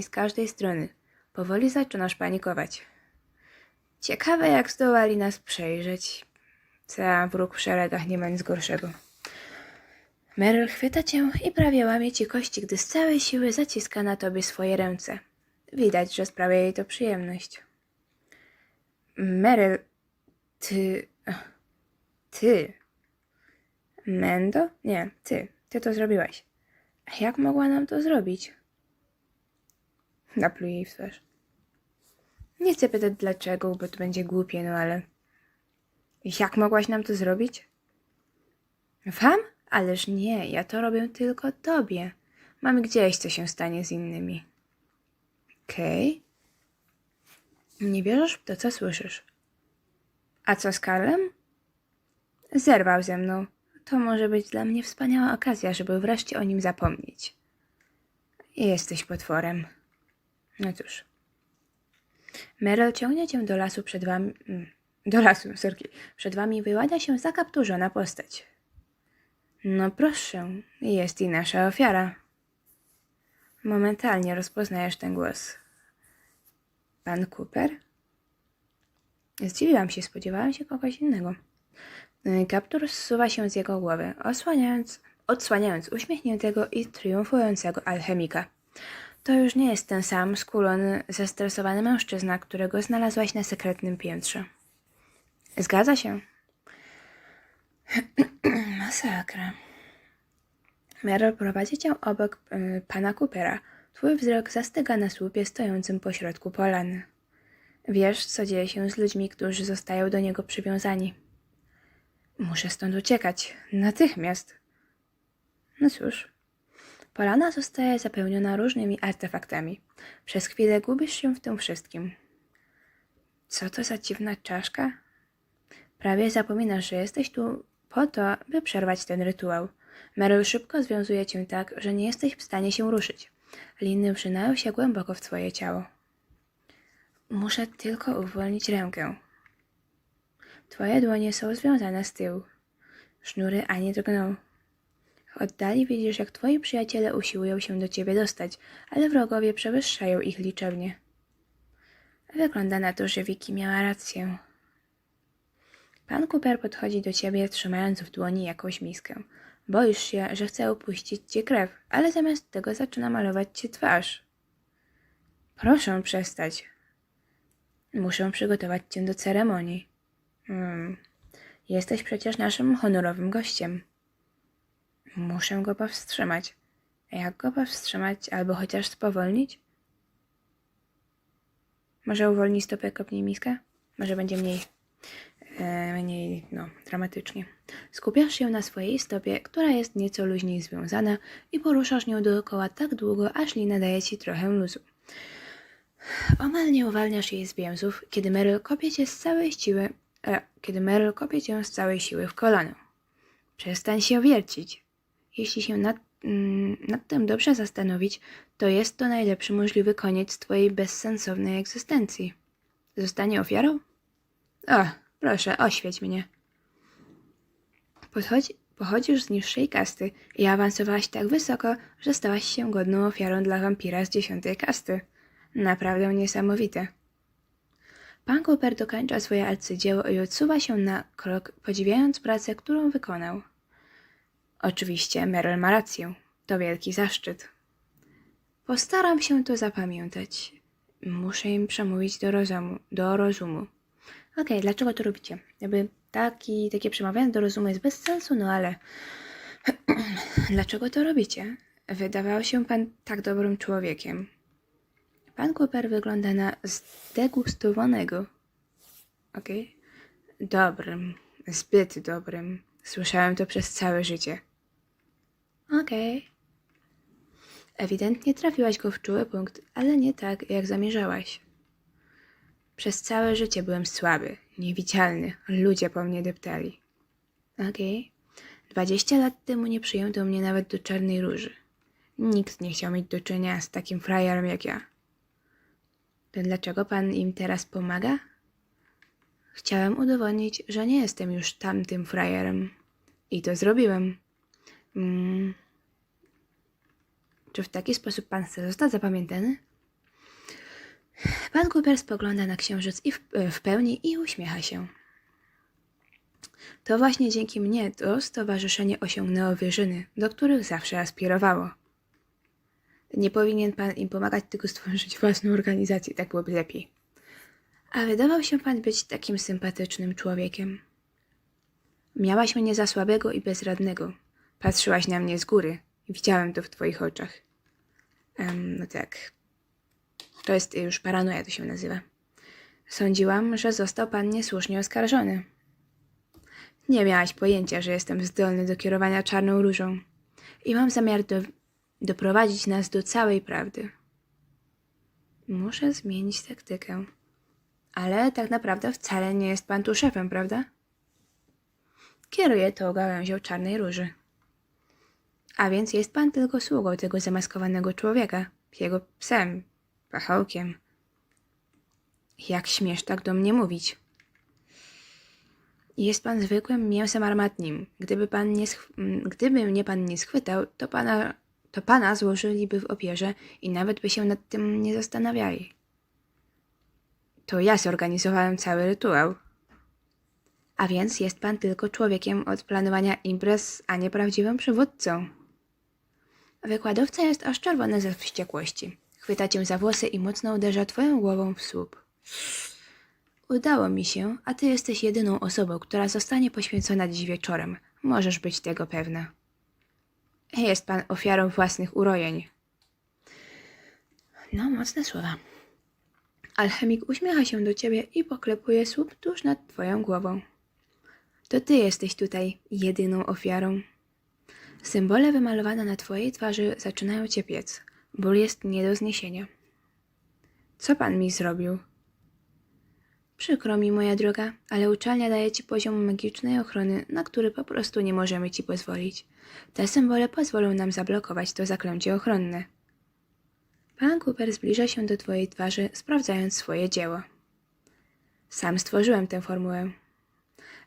z każdej strony. Powoli zaczynasz panikować. Ciekawe, jak zdołali nas przejrzeć. Ca wróg w szeregach nie ma nic gorszego. Meryl chwyta cię i prawie łamie ci kości, gdy z całej siły zaciska na tobie swoje ręce. Widać, że sprawia jej to przyjemność. Meryl, ty. Ty. Mendo? Nie, ty. Ty to zrobiłaś. Jak mogła nam to zrobić? Napluj jej w twarz. Nie chcę pytać dlaczego, bo to będzie głupie, no ale. Jak mogłaś nam to zrobić? Wam? Ależ nie, ja to robię tylko tobie. Mamy gdzieś, co się stanie z innymi. Okej. Nie wierzysz w to, co słyszysz. A co z Karlem? Zerwał ze mną. To może być dla mnie wspaniała okazja, żeby wreszcie o nim zapomnieć. Jesteś potworem. No cóż. Meryl ciągnie cię do lasu przed wami. mm, Do lasu, sorki. Przed wami wyłania się zakapturzona postać. No proszę, jest i nasza ofiara. Momentalnie rozpoznajesz ten głos. Pan Cooper? Zdziwiłam się, spodziewałam się kogoś innego. Y, Kaptur zsuwa się z jego głowy, osłaniając, odsłaniając uśmiechniętego i triumfującego alchemika. To już nie jest ten sam skulony, zestresowany mężczyzna, którego znalazłaś na sekretnym piętrze. Zgadza się. Masakra. Meryl prowadzi cię obok y, pana Coopera. Twój wzrok zastyga na słupie stojącym pośrodku polany. Wiesz, co dzieje się z ludźmi, którzy zostają do niego przywiązani. Muszę stąd uciekać. Natychmiast. No cóż. Polana zostaje zapełniona różnymi artefaktami. Przez chwilę gubisz się w tym wszystkim. Co to za dziwna czaszka? Prawie zapominasz, że jesteś tu po to, by przerwać ten rytuał. Meryl szybko związuje cię tak, że nie jesteś w stanie się ruszyć. Liny wrzynają się głęboko w twoje ciało. Muszę tylko uwolnić rękę. Twoje dłonie są związane z tyłu. Sznury ani drgną. W oddali widzisz, jak twoi przyjaciele usiłują się do ciebie dostać, ale wrogowie przewyższają ich liczebnie. Wygląda na to, że Wiki miała rację. Pan Cooper podchodzi do ciebie, trzymając w dłoni jakąś miskę. Boisz się, że chce upuścić ci krew, ale zamiast tego zaczyna malować ci twarz. Proszę przestać. Muszę przygotować cię do ceremonii. Hmm. Jesteś przecież naszym honorowym gościem. Muszę go powstrzymać. Jak go powstrzymać, albo chociaż spowolnić? Może uwolni stopę, kopnij miskę? Może będzie mniej, e, mniej, no, dramatycznie. Skupiasz się na swojej stopie, która jest nieco luźniej związana i poruszasz nią dookoła tak długo, aż lina daje ci trochę luzu. Omal nie uwalniasz jej z więzów, kiedy Meryl kopie cię z całej siły, e, kiedy Meryl kopie cię z całej siły w kolano. Przestań się wiercić. Jeśli się nad, mm, nad tym dobrze zastanowić, to jest to najlepszy możliwy koniec twojej bezsensownej egzystencji. Zostanie ofiarą? O, proszę, oświeć mnie. Podchodzi, pochodzisz z niższej kasty i awansowałaś tak wysoko, że stałaś się godną ofiarą dla wampira z dziesiątej kasty. Naprawdę niesamowite. Pan Cooper dokończa swoje arcydzieło i odsuwa się na krok, podziwiając pracę, którą wykonał. Oczywiście Meryl ma rację. To wielki zaszczyt. Postaram się to zapamiętać. Muszę im przemówić do rozumu. Do rozumu. Okej, dlaczego to robicie? Jakby taki, takie przemawianie do rozumu jest bez sensu, no ale dlaczego to robicie? Wydawał się pan tak dobrym człowiekiem. Pan Cooper wygląda na zdegustowanego. Okej. Dobrym. Zbyt dobrym. Słyszałem to przez całe życie. Okej. Ewidentnie trafiłaś go w czuły punkt, ale nie tak, jak zamierzałaś. Przez całe życie byłem słaby, niewidzialny. Ludzie po mnie deptali. Okej. Dwadzieścia lat temu nie przyjęto mnie nawet do Czarnej Róży. Nikt nie chciał mieć do czynienia z takim frajerem jak ja. To dlaczego pan im teraz pomaga? Chciałem udowodnić, że nie jestem już tamtym frajerem. I to zrobiłem. Mm. Czy w taki sposób pan chce zostać zapamiętany? Pan Cooper spogląda na księżyc i w, e, w pełni i uśmiecha się. To właśnie dzięki mnie to stowarzyszenie osiągnęło wyżyny, do których zawsze aspirowało. Nie powinien pan im pomagać, tylko stworzyć własną organizację, tak byłoby lepiej. A wydawał się pan być takim sympatycznym człowiekiem. Miałaś mnie za słabego i bezradnego. Patrzyłaś na mnie z góry. Widziałem to w twoich oczach. Em, no tak. To jest już paranoja, to się nazywa. Sądziłam, że został pan niesłusznie oskarżony. Nie miałaś pojęcia, że jestem zdolny do kierowania czarną różą i mam zamiar do, doprowadzić nas do całej prawdy. Muszę zmienić taktykę. Ale tak naprawdę wcale nie jest pan tu szefem, prawda? Kieruje to gałęzią czarnej róży. A więc jest pan tylko sługą tego zamaskowanego człowieka, jego psem, pachołkiem. Jak śmiesz tak do mnie mówić? Jest pan zwykłym mięsem armatnim. Gdyby, pan nie gdyby mnie pan nie schwytał, to pana, to pana złożyliby w opierze i nawet by się nad tym nie zastanawiali. To ja zorganizowałem cały rytuał. A więc jest pan tylko człowiekiem od planowania imprez, a nie prawdziwym przywódcą. Wykładowca jest aż czerwony ze wściekłości. Chwyta cię za włosy i mocno uderza twoją głową w słup. Udało mi się, a ty jesteś jedyną osobą, która zostanie poświęcona dziś wieczorem. Możesz być tego pewna. Jest pan ofiarą własnych urojeń. No, mocne słowa. Alchemik uśmiecha się do ciebie i poklepuje słup tuż nad twoją głową. To ty jesteś tutaj jedyną ofiarą. Symbole wymalowane na twojej twarzy zaczynają cię piec. Ból jest nie do zniesienia. Co pan mi zrobił? Przykro mi, moja droga, ale uczelnia daje ci poziom magicznej ochrony, na który po prostu nie możemy ci pozwolić. Te symbole pozwolą nam zablokować to zaklęcie ochronne. Pan Cooper zbliża się do twojej twarzy, sprawdzając swoje dzieło. Sam stworzyłem tę formułę.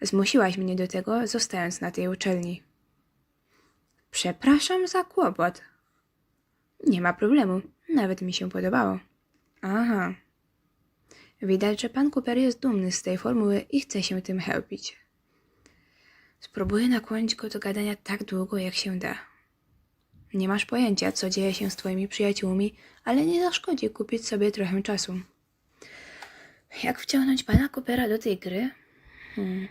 Zmusiłaś mnie do tego, zostając na tej uczelni. Przepraszam za kłopot. Nie ma problemu, nawet mi się podobało. Aha. Widać, że pan Cooper jest dumny z tej formuły i chce się tym chełpić. Spróbuję nakłonić go do gadania tak długo, jak się da. Nie masz pojęcia, co dzieje się z twoimi przyjaciółmi, ale nie zaszkodzi kupić sobie trochę czasu. Jak wciągnąć pana Coopera do tej gry? Hmm.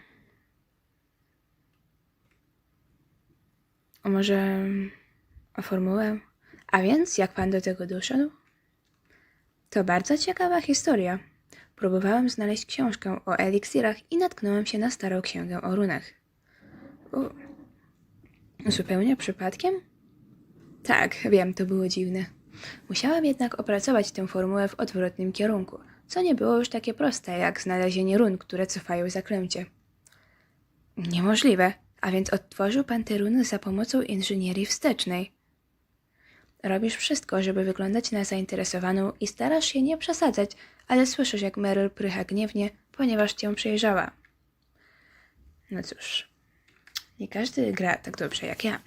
A może o formułę? A więc, jak pan do tego doszedł? To bardzo ciekawa historia. Próbowałem znaleźć książkę o eliksirach i natknąłem się na starą księgę o runach. U, zupełnie przypadkiem? Tak, wiem, to było dziwne. Musiałam jednak opracować tę formułę w odwrotnym kierunku, co nie było już takie proste jak znalezienie run, które cofają zaklęcie. Niemożliwe, a więc odtworzył pan te runy za pomocą inżynierii wstecznej. Robisz wszystko, żeby wyglądać na zainteresowaną i starasz się nie przesadzać, ale słyszysz, jak Meryl prycha gniewnie, ponieważ cię przejrzała. No cóż, nie każdy gra tak dobrze jak ja.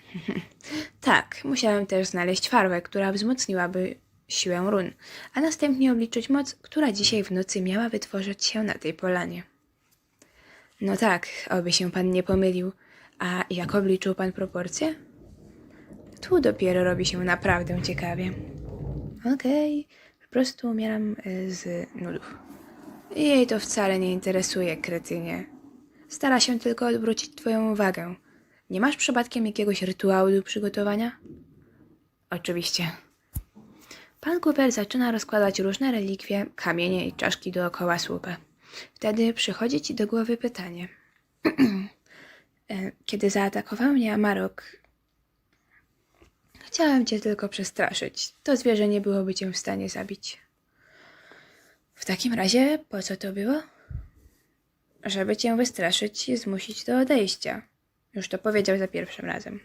tak, musiałem też znaleźć farbę, która wzmocniłaby siłę run, a następnie obliczyć moc, która dzisiaj w nocy miała wytworzyć się na tej polanie. No tak, oby się pan nie pomylił. A jak obliczył pan proporcje? Tu dopiero robi się naprawdę ciekawie. Okej, po prostu umieram y, z nudów. Jej to wcale nie interesuje, kretynie. Stara się tylko odwrócić twoją uwagę. Nie masz przypadkiem jakiegoś rytuału do przygotowania? Oczywiście. Pan Cooper zaczyna rozkładać różne relikwie, kamienie i czaszki dookoła słupa. Wtedy przychodzi ci do głowy pytanie. Kiedy zaatakował mnie Amarok, chciałem cię tylko przestraszyć. To zwierzę nie byłoby cię w stanie zabić. W takim razie, po co to było? Żeby cię wystraszyć i zmusić do odejścia. Już to powiedział za pierwszym razem.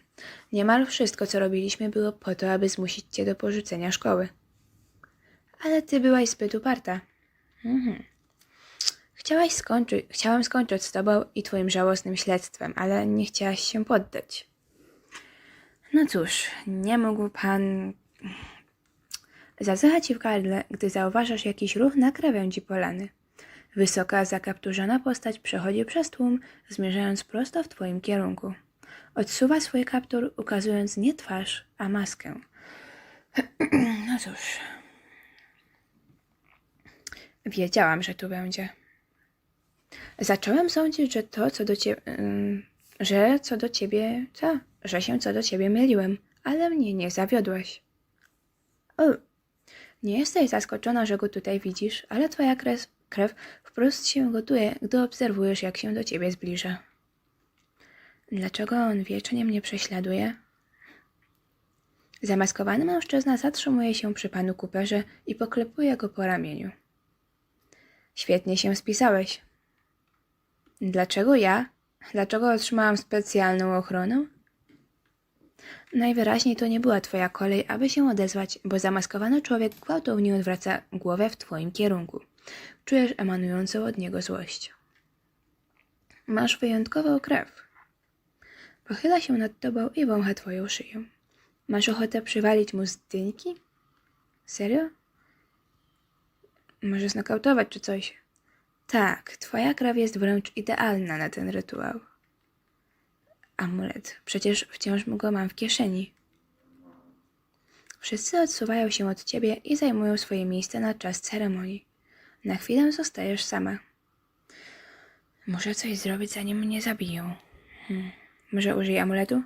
Niemal wszystko, co robiliśmy, było po to, aby zmusić cię do porzucenia szkoły. Ale ty byłaś zbyt uparta. Mhm. Chciałaś skończyć, chciałam skończyć z tobą i twoim żałosnym śledztwem, ale nie chciałaś się poddać. No cóż, nie mógł pan. Zazycha ci w gardle, gdy zauważasz jakiś ruch na krawędzi polany. Wysoka, zakapturzona postać przechodzi przez tłum, zmierzając prosto w twoim kierunku. Odsuwa swój kaptur, ukazując nie twarz, a maskę. No cóż. Wiedziałam, że tu będzie. Zacząłem sądzić, że to, co do ciebie. że co do ciebie. co? Że się co do ciebie myliłem, ale mnie nie zawiodłeś. O, nie jesteś zaskoczona, że go tutaj widzisz, ale twoja krew, krew wprost się gotuje, gdy obserwujesz, jak się do ciebie zbliża. Dlaczego on wiecznie mnie prześladuje? Zamaskowany mężczyzna zatrzymuje się przy panu Cooperze i poklepuje go po ramieniu. Świetnie się spisałeś. Dlaczego ja? Dlaczego otrzymałam specjalną ochronę? Najwyraźniej to nie była twoja kolej, aby się odezwać, bo zamaskowany człowiek gwałtownie odwraca głowę w twoim kierunku. Czujesz emanującą od niego złość. Masz wyjątkową krew. Pochyla się nad tobą i wącha twoją szyję. Masz ochotę przywalić mu z dynki? Serio? Może znokautować czy coś? Tak, twoja krew jest wręcz idealna na ten rytuał. Amulet, przecież wciąż go mam w kieszeni. Wszyscy odsuwają się od ciebie i zajmują swoje miejsce na czas ceremonii. Na chwilę zostajesz sama. Muszę coś zrobić, zanim mnie zabiją. Hmm. Może użyję amuletu?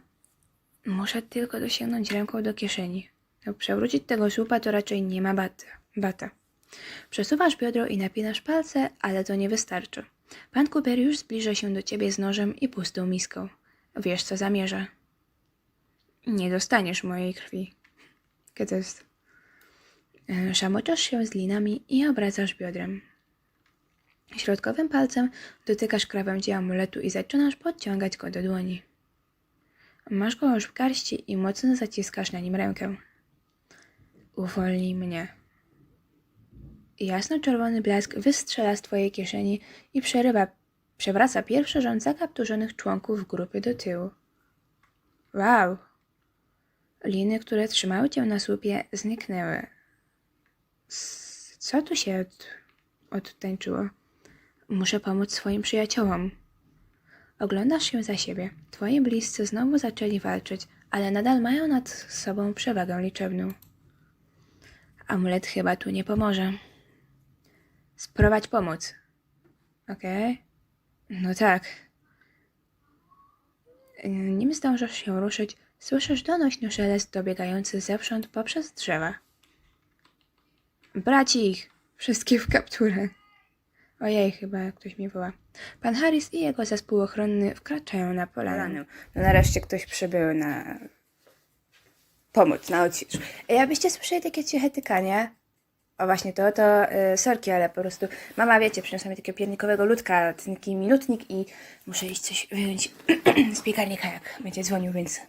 Muszę tylko dosięgnąć ręką do kieszeni. No, przewrócić tego słupa to raczej nie ma bata. bata. Przesuwasz biodro i napinasz palce, ale to nie wystarczy. Pan Cooper już zbliża się do ciebie z nożem i pustą miską. Wiesz, co zamierza. Nie dostaniesz mojej krwi. E, Szamoczasz się z linami i obracasz biodrem. Środkowym palcem dotykasz krawędzi amuletu i zaczynasz podciągać go do dłoni. Masz go już w garści i mocno zaciskasz na nim rękę. Uwolnij mnie. Jasno-czerwony blask wystrzela z twojej kieszeni i przerywa, przewraca pierwszy zakapturzonych członków grupy do tyłu. Wow! Liny, które trzymały cię na słupie, zniknęły. Co tu się od, odtańczyło? Muszę pomóc swoim przyjaciołom. Oglądasz się za siebie. Twoi bliscy znowu zaczęli walczyć, ale nadal mają nad sobą przewagę liczebną. Amulet chyba tu nie pomoże. Sprowadź pomoc. Okej. No tak. Nim zdążysz się ruszyć, słyszysz donośny szelest dobiegający zewsząd poprzez drzewa. Brać ich! Wszystkie w kapturę. Ojej, chyba ktoś mi woła. Pan Harris i jego zespół ochronny wkraczają na polanę. No nareszcie ktoś przybył na pomoc, na odcisz. Ej, abyście słyszeli takie ciche tykanie? O właśnie to, to y, sorki, ale po prostu mama, wiecie, przyniosła mi takiego piernikowego ludka, taki minutnik i muszę iść coś wyjąć z piekarnika, jak będzie dzwonił, więc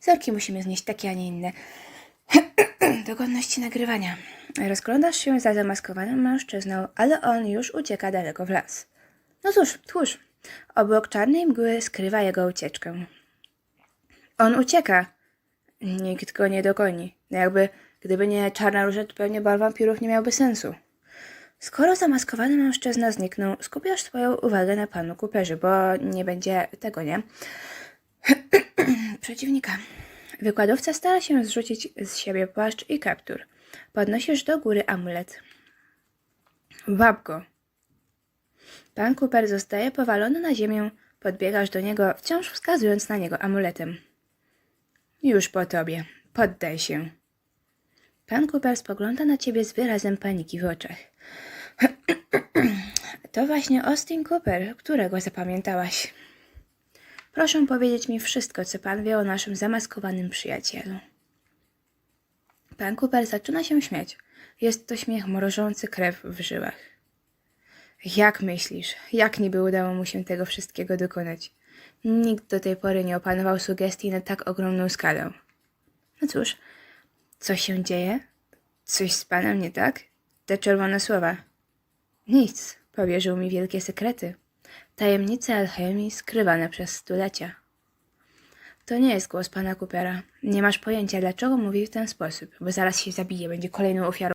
sorki musimy znieść takie, a nie inne. Do godności nagrywania. Rozglądasz się za zamaskowanym mężczyzną, ale on już ucieka daleko w las. No cóż, tchórz. Obok czarnej mgły skrywa jego ucieczkę. On ucieka. Nikt go nie dogoni. No Jakby, gdyby nie czarna róża, to pewnie bal wampirów nie miałby sensu. Skoro zamaskowany mężczyzna zniknął, skupiasz swoją uwagę na panu Cooperze, bo nie będzie tego, nie? Przeciwnika. Wykładowca stara się zrzucić z siebie płaszcz i kaptur. Podnosisz do góry amulet. Łap go. Pan Cooper zostaje powalony na ziemię, podbiegasz do niego, wciąż wskazując na niego amuletem. Już po tobie. Poddaj się. Pan Cooper spogląda na ciebie z wyrazem paniki w oczach. to właśnie Austin Cooper, którego zapamiętałaś. Proszę powiedzieć mi wszystko, co pan wie o naszym zamaskowanym przyjacielu. Pan Cooper zaczyna się śmiać. Jest to śmiech mrożący krew w żyłach. Jak myślisz, jak niby udało mu się tego wszystkiego dokonać? Nikt do tej pory nie opanował sugestii na tak ogromną skalę. No cóż, co się dzieje? Coś z panem nie tak? Te czerwone słowa. Nic, powierzył mi wielkie sekrety. Tajemnice alchemii skrywane przez stulecia. To nie jest głos pana Coopera. Nie masz pojęcia, dlaczego mówi w ten sposób, bo zaraz się zabije, będzie kolejną ofiarą